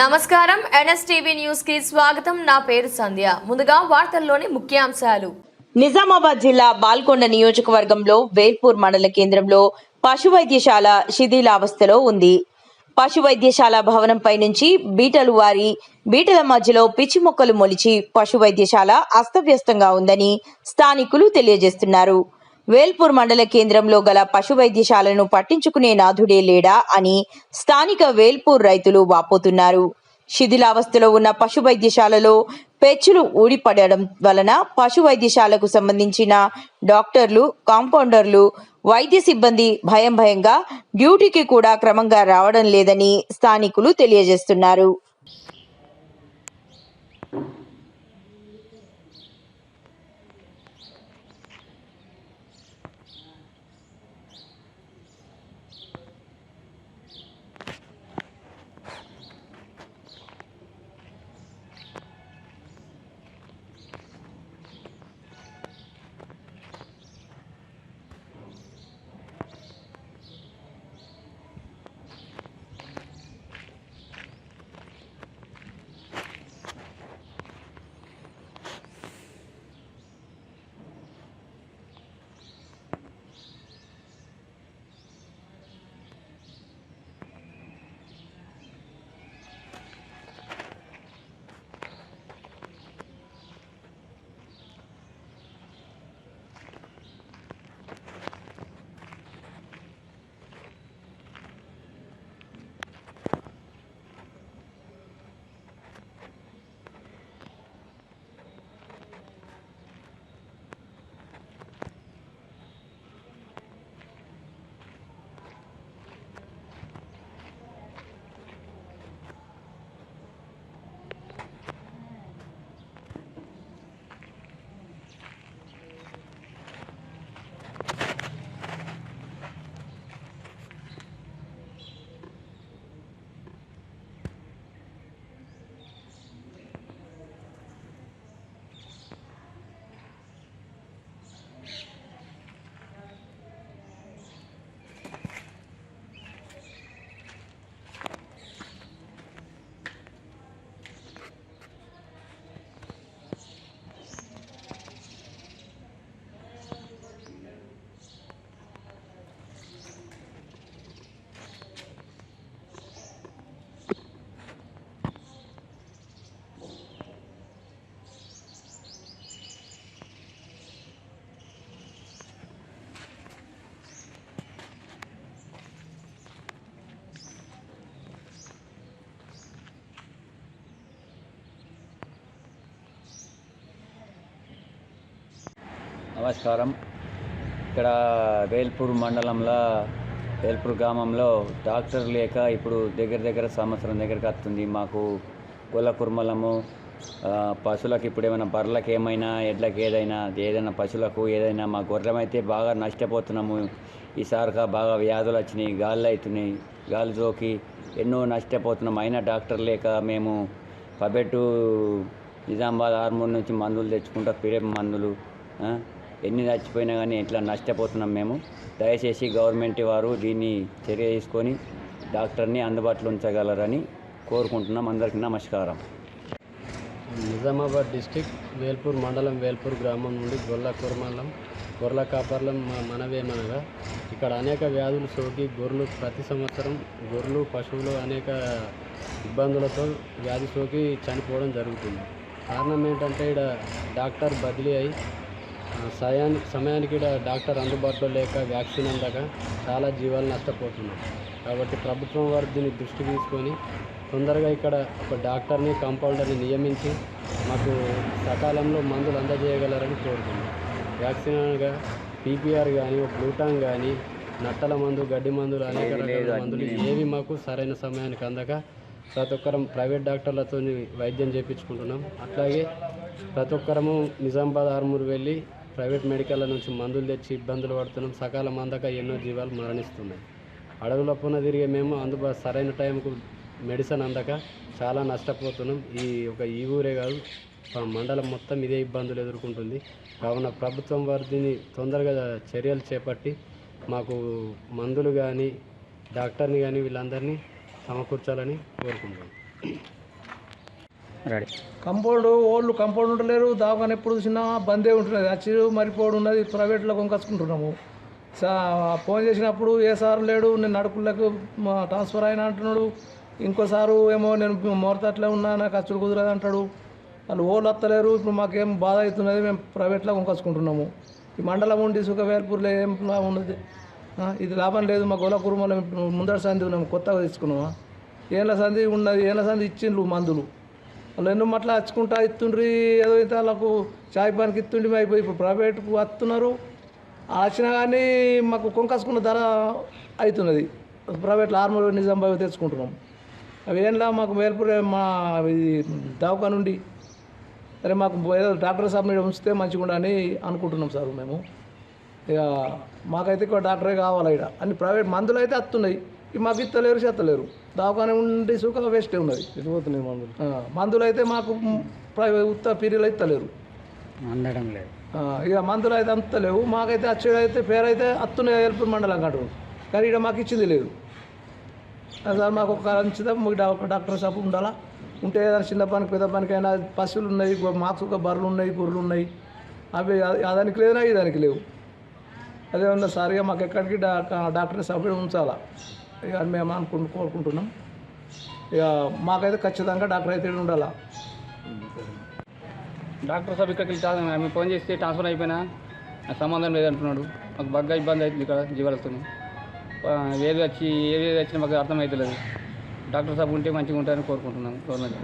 నమస్కారం. ఎన్ఎస్టీవీ న్యూస్కి స్వాగతం. నా పేరు సంధ్య. ముందుగా వార్తల్లోని ముఖ్యాంశాలు. నిజామాబాద్ జిల్లా బాల్కొండ నియోజకవర్గంలో వేల్పూర్ మండల కేంద్రంలో పశు వైద్యశాల శిథిలావస్థలో ఉంది. పశు వైద్యశాల భవనంపై నుంచి బీటలు వారి బీటల మధ్యలో పిచ్చి మొక్కలు మొలిచి పశు వైద్యశాల అస్తవ్యస్తంగా ఉందని స్థానికులు తెలియజేస్తున్నారు. వేల్పూర్ మండల కేంద్రంలో గల పశు వైద్యశాలను పట్టించుకునే నాథుడే లేడా అని స్థానిక వేల్పూర్ రైతులు వాపోతున్నారు. శిథిలావస్థలో ఉన్న పశు వైద్యశాలలో పెచ్చులు ఊడిపడడం వలన పశు వైద్యశాలకు సంబంధించిన డాక్టర్లు కాంపౌండర్లు వైద్య సిబ్బంది భయం భయంగా డ్యూటీకి కూడా క్రమంగా రావడం లేదని స్థానికులు తెలియజేస్తున్నారు. నమస్కారం. ఇక్కడ వేల్పూర్ మండలంలో వేల్పూర్ గ్రామంలో డాక్టర్ లేక ఇప్పుడు దగ్గర దగ్గర సంవత్సరం దగ్గరకు వస్తుంది. మాకు కుల కుర్మలము పశువులకు ఇప్పుడు ఏమైనా బర్రెలకు ఏమైనా ఎడ్లకి ఏదైనా ఏదైనా పశువులకు ఏదైనా మా గొర్రెమైతే బాగా నష్టపోతున్నాము. ఈసారిగా బాగా వ్యాధులు వచ్చినాయి గాళ్ళు అవుతున్నాయి గాలి జోకి ఎన్నో నష్టపోతున్నాం. అయినా డాక్టర్ లేక మేము పబెట్టు నిజామాబాద్ ఆర్మూర్ నుంచి మందులు తెచ్చుకుంటా పిరే మందులు ఎన్ని నచ్చిపోయినా కానీ ఇట్లా నష్టపోతున్నాం మేము? దయచేసి గవర్నమెంట్ వారు దీన్ని చర్య తీసుకొని డాక్టర్ని అందుబాటులో ఉంచగలరని కోరుకుంటున్నాం. అందరికీ నమస్కారం. నిజామాబాద్ డిస్టిక్ వేల్పూర్ మండలం వేల్పూర్ గ్రామం నుండి గొల్ల కుర్మలం గొర్రెల కాపర్లం మనవేమనగా ఇక్కడ అనేక వ్యాధులు సోకి గొర్రెలు ప్రతి సంవత్సరం గొర్రెలు పశువులు అనేక ఇబ్బందులతో వ్యాధి సోకి చనిపోవడం జరుగుతుంది. కారణం ఏంటంటే ఇక్కడ డాక్టర్ బదిలీ అయి ఆ, సయాని సమయానికి డాక్టర్ అందుబాటులో లేక వ్యాక్సిన్ అందక చాలా జీవాలు నష్టపోతున్నాయి. కాబట్టి ప్రభుత్వం వారు దీన్ని దృష్టి తీసుకొని తొందరగా ఇక్కడ ఒక డాక్టర్ని కాంపౌండర్ని నియమించి మాకు సకాలంలో మందులు అందజేయగలరని కోరుతున్నాం వ్యాక్సిన్ అనగా పీపీఆర్ కానీ గ్లూటాన్ కానీ నట్టల మందు గడ్డి మందులు అనేక రకాల మందులు ఏవి మాకు సరైన సమయానికి అందక ప్రతి ఒక్కరం ప్రైవేట్ డాక్టర్లతో వైద్యం చేయించుకుంటున్నాం అట్లాగే ప్రతి ఒక్కరము నిజామాబాద్ ఆర్మూర్ వెళ్ళి ప్రైవేట్ మెడికల్ల నుంచి మందులు తెచ్చి ఇబ్బందులు పడుతున్నాం. సకాలం అందక ఎన్నో జీవాలు మరణిస్తున్నాయి. అడవుల పున తిరిగే మేము అందుబా సరైన టైంకు మెడిసిన్ అందక చాలా నష్టపోతున్నాం. ఈ ఒక ఈ ఊరే కాదు మండలం మొత్తం ఇదే ఇబ్బందులు ఎదుర్కొంటుంది. కావున ప్రభుత్వం వారు దీన్ని తొందరగా చర్యలు చేపట్టి మాకు మందులు కానీ డాక్టర్ని కానీ వీళ్ళందరినీ సమకూర్చాలని కోరుకుంటున్నాం. రెడీ. కంపౌండ్ ఓళ్ళు కంపౌండ్ ఉండలేరు దావకాని ఎప్పుడు చూసినా బందే ఉంటున్నది. వచ్చి మరిపోడు ఉన్నది ప్రైవేట్లో కొనుకొచ్చుకుంటున్నాము. సా ఫోన్ చేసినప్పుడు ఏ సార్ లేడు నేను నడుకులకు మా ట్రాన్స్ఫర్ అయినా అంటున్నాడు. ఇంకోసారు ఏమో నేను మోరతట్లే ఉన్నా నాకు అచ్చుడు కుదరదు అంటాడు. వాళ్ళు ఓళ్ళు వస్తలేరు ఇప్పుడు మాకేం బాధ అవుతున్నది మేము ప్రైవేట్లో కొనుకొచ్చుకుంటున్నాము. ఈ మండలం ఉండి సుఖవేల్పూర్లో ఏం ఉన్నది? ఇది లాభం లేదు మా గోల కుటుంబంలో ముందర సంధి ఉన్నాము కొత్తగా తెచ్చుకున్నామా ఏళ్ళ సంధి ఉన్నది ఏళ్ళ సంధి ఇచ్చిండ్రు మందులు. వాళ్ళు ఎన్నో మట్ల ఇస్తుండ్రి ఏదో ఇంత వాళ్ళకు చాయ్ పనికి ఇస్తుండి అయిపోయి ఇప్పుడు ప్రైవేట్కు వస్తున్నారు వచ్చినా కానీ మాకు కొంకసుకున్న ధర అవుతున్నది ప్రైవేట్లో ఆర్మల్ నిజామాబాద్ తెచ్చుకుంటున్నాం. అవి ఏంలా మాకు మేల్పూర్ మా ఇది దవాఖా నుండి. సరే మాకు ఏదో డాక్టర్ సాబ్ మీద ఉంచితే మంచిగా అని అనుకుంటున్నాం సార్ మేము. ఇక మాకైతే ఇక్కడ డాక్టరే కావాలి ఇక్కడ అన్ని ప్రైవేట్ మందులు అయితే వస్తున్నాయి మాకు ఇస్తలేరు చేస్తలేరు దవాఖాన ఉండి సుఖ వేస్టే ఉన్నది. పోతున్నాయి మందులు? మందులు అయితే మాకు ఉత్త పీరియలు ఇస్తలేరు అందడం లేదు. ఇక మందులు అయితే అంత లేవు. మాకైతే వచ్చేది అయితే పేరు అయితే అత్తున్నాయి ఎల్పూర్ మండలం కాదు కానీ ఇక్కడ మాకు ఇచ్చింది లేదు. సార్ మాకు ఒక అంచుదా మీకు డాక్టర్ షాప్ ఉండాలా? ఉంటే ఏదైనా చిన్న పనికి పెద్ద పనికి అయినా పశువులు ఉన్నాయి మాకు ఒక బర్రెలు ఉన్నాయి గొర్రెలు ఉన్నాయి. అవి అదానికి లేవునా ఇదానికి లేవు. అదే ఉన్న సారిగా మాకు ఎక్కడికి డాక్టర్ షాప్ ఉంచాలా? ఇక అని మేము అనుకుంటు కోరుకుంటున్నాం. ఇక మాకైతే ఖచ్చితంగా డాక్టర్ అయితే ఉండాలా? డాక్టర్ సాబ్ ఇక్కడికి వెళ్తే మేము ఫోన్ చేస్తే ట్రాన్స్ఫర్ అయిపోయినా. నాకు సంబంధం లేదంటున్నాడు. మాకు బాగా ఇబ్బంది అవుతుంది ఇక్కడ జీవాలతో ఏది వచ్చి ఏది ఏది వచ్చినా మాకు అర్థమవుతలేదు డాక్టర్ సాబ్ ఉంటే మంచిగా ఉంటారని కోరుకుంటున్నాం గవర్నమెంట్